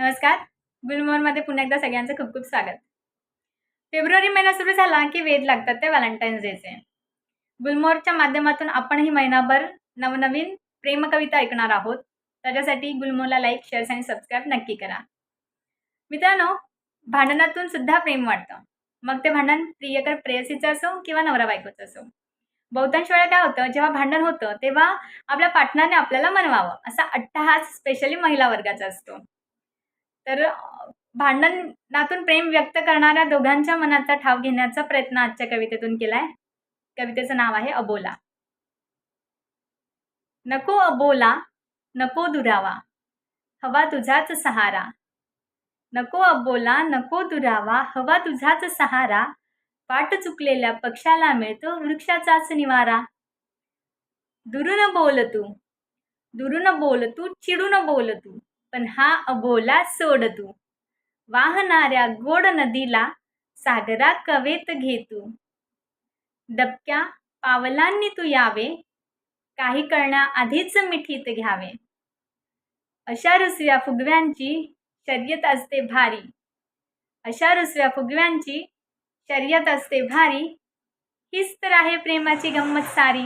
नमस्कार. गुलमोहरमध्ये पुन्हा एकदा सगळ्यांचं खूप खूप स्वागत. फेब्रुवारी महिना सुरू झाला की वेध लागतात ते व्हॅलेंटाईन्स डेचे. गुलमोहरच्या माध्यमातून आपणही महिनाभर नवनवीन प्रेमकविता ऐकणार आहोत. त्याच्यासाठी गुलमोहरला लाईक शेअर्स आणि सबस्क्राईब नक्की करा. मित्रांनो भांडणातून सुद्धा प्रेम वाटतं मग ते भांडण प्रियकर प्रेयसीचं असो किंवा नवरा बायकोचं असो. बहुतांश वेळा काय होतं जेव्हा भांडण होतं तेव्हा आपल्या पार्टनरने आपल्याला मनवावं. असा अट्टहास स्पेशली महिला वर्गाचा असतो. तर भांडणातून प्रेम व्यक्त करणाऱ्या दोघांच्या मनाचा ठाव घेण्याचा प्रयत्न आजच्या कवितेतून केलाय. कवितेचं नाव आहे अबोला. नको अबोला नको दुरावा हवा तुझाच सहारा. नको अबोला नको दुरावा हवा तुझाच सहारा पाठ चुकलेल्या पक्षाला मिळतो वृक्षाचाच निवारा. दुरून बोल तू दुरून बोल तू चिडून बोल तू पण हा अबोला सोड तू. वाहणाऱ्या गोड नदीला सागरा कवेत घे तू. दबक्या पावलांनी तू यावे काही करण्याआधीच मिठीत घ्यावे. अशा रुसव्या फुगव्यांची शर्यत असते भारी. अशा रुसव्या फुगव्यांची शर्यत असते भारी. हीच तर आहे प्रेमाची गंमत सारी.